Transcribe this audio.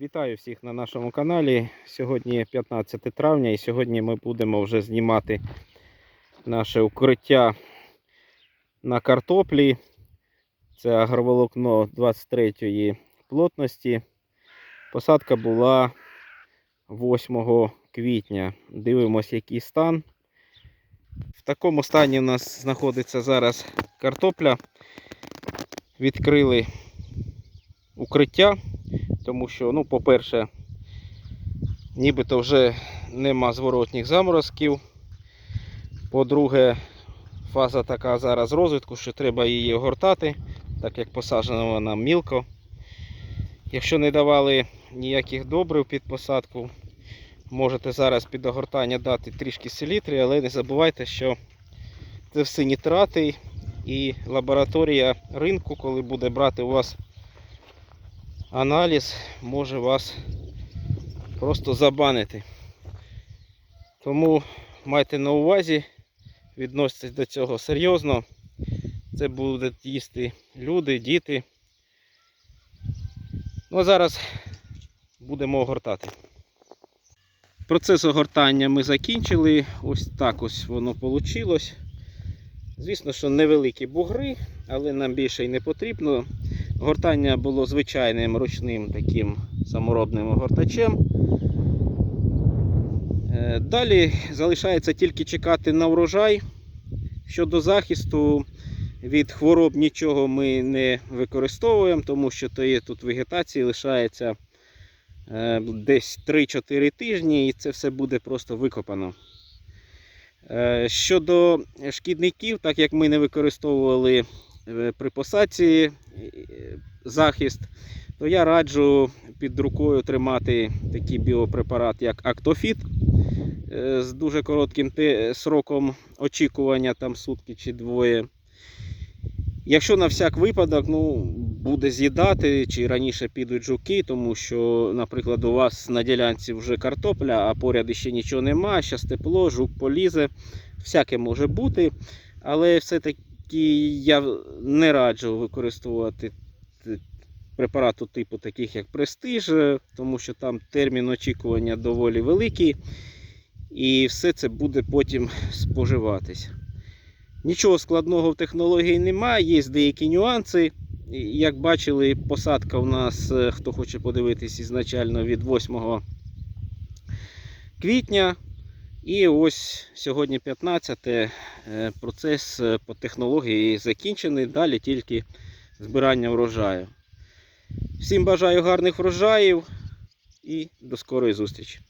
Вітаю всіх на нашому каналі. Сьогодні 15 травня і сьогодні ми будемо вже знімати наше укриття на картоплі. Це агроволокно 23 плотності. Посадка була 8 квітня. Дивимось, який стан. В такому стані у нас знаходиться зараз картопля. Відкрили укриття тому що, ну, по-перше, нібито вже нема зворотніх заморозків. По-друге, фаза така зараз розвитку, що треба її огортати, так як посаджена вона мілко. Якщо не давали ніяких добрив під посадку, можете зараз під огортання дати трішки селітри, але не забувайте, що це все нітрати і лабораторія ринку, коли буде брати у вас аналіз може вас просто забанити. Тому майте на увазі, відноситесь до цього серйозно. Це будуть їсти люди, діти. Ну а зараз будемо огортати. Процес огортання ми закінчили. Ось так ось воно вийшло. Звісно, що невеликі бугри, але нам більше й не потрібно. Гортання було звичайним ручним таким саморобним огортачем. Е, Далі залишається тільки чекати на врожай. Щодо захисту від хвороб нічого ми не використовуємо, тому що тут вегетації лишається е, десь 3-4 тижні і це все буде просто викопано. Е, Щодо шкідників, так як ми не використовували при посадці захист, то я раджу під рукою тримати такий біопрепарат, як Актофіт е, з дуже коротким сроком очікування, там сутки чи двоє. Якщо на всяк випадок ну, буде з'їдати, чи раніше підуть жуки, тому що, наприклад, у вас на ділянці вже картопля, а поряд ще нічого нема, зараз тепло, жук полізе, всяке може бути. Але все-таки я не раджу використовувати препарату типу таких як Престиж, е, тому що там термін очікування доволі великий. І все це буде потім споживатись. Нічого складного в технології немає, є деякі нюанси. Як бачили, посадка у нас, е, хто хоче подивитись, ізначально від 8 квітня. І ось сьогодні 15 е, процес по технології закінчений. Далі тільки збирання врожаю. Всім бажаю гарних врожаїв і до скорої зустрічі!